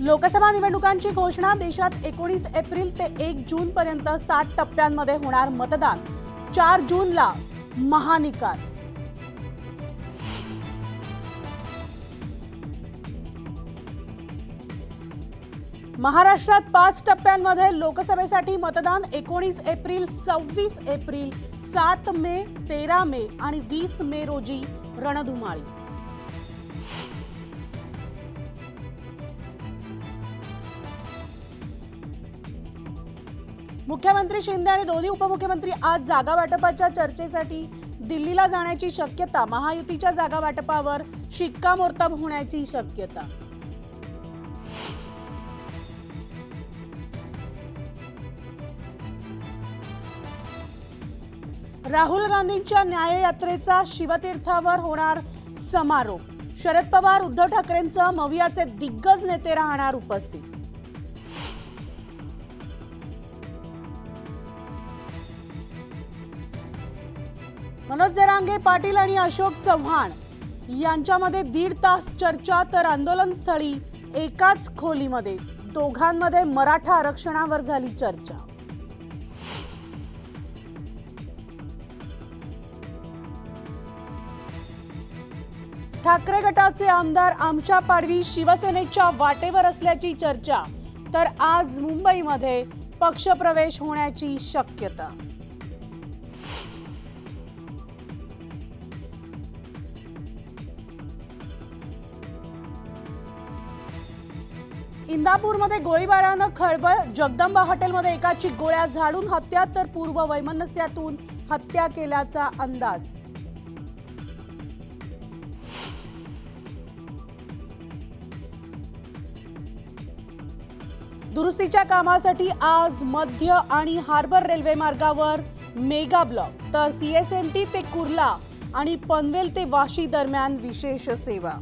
लोकसभा निवडणुकांची घोषणा देशात एकोणीस एप्रिल ते एक जून पर्यंत सात टप्प्यांमध्ये होणार मतदान. चार जूनला महानिकाल. महाराष्ट्रात पाच टप्प्यांमध्ये लोकसभेसाठी मतदान एकोणीस एप्रिल सव्वीस एप्रिल सात मे तेरा मे आणि वीस मे रोजी रणधुमाळी. मुख्यमंत्री शिंदे आणि दोन्ही उपमुख्यमंत्री आज जागा वाटपाच्या चर्चेसाठी दिल्लीला जाण्याची शक्यता महायुतीच्या जागा वाटपावर शिक्कामोर्तब होण्याची शक्यता. राहुल गांधींच्या न्याययात्रेचा शिवतीर्थावर होणार समारोप. शरद पवार उद्धव ठाकरेंचं मवियाचे दिग्गज नेते राहणार उपस्थित. मनोज जरांगे पाटील आणि अशोक चव्हाण यांच्यामध्ये दीड तास चर्चा तर आंदोलनस्थळी एकाच खोलीमध्ये. दोघांमध्ये मराठा आरक्षणावर झाली चर्चा. ठाकरे गटाचे आमदार आमच्या पाडवी शिवसेनेच्या वाटेवर असल्याची चर्चा तर आज मुंबईमध्ये पक्षप्रवेश होण्याची शक्यता. इंदापूरमध्ये गोळीबारानं खळबळ जगदंबा हॉटेलमध्ये एकाची गोळ्या झाडून हत्या तर पूर्व वैमनस्यातून हत्या केल्याचा अंदाज. दुरुस्तीच्या कामासाठी आज मध्य आणि हार्बर रेल्वे मार्गावर मेगा ब्लॉक तर सीएसएमटी ते कुर्ला आणि पनवेल ते वाशी दरम्यान विशेष सेवा.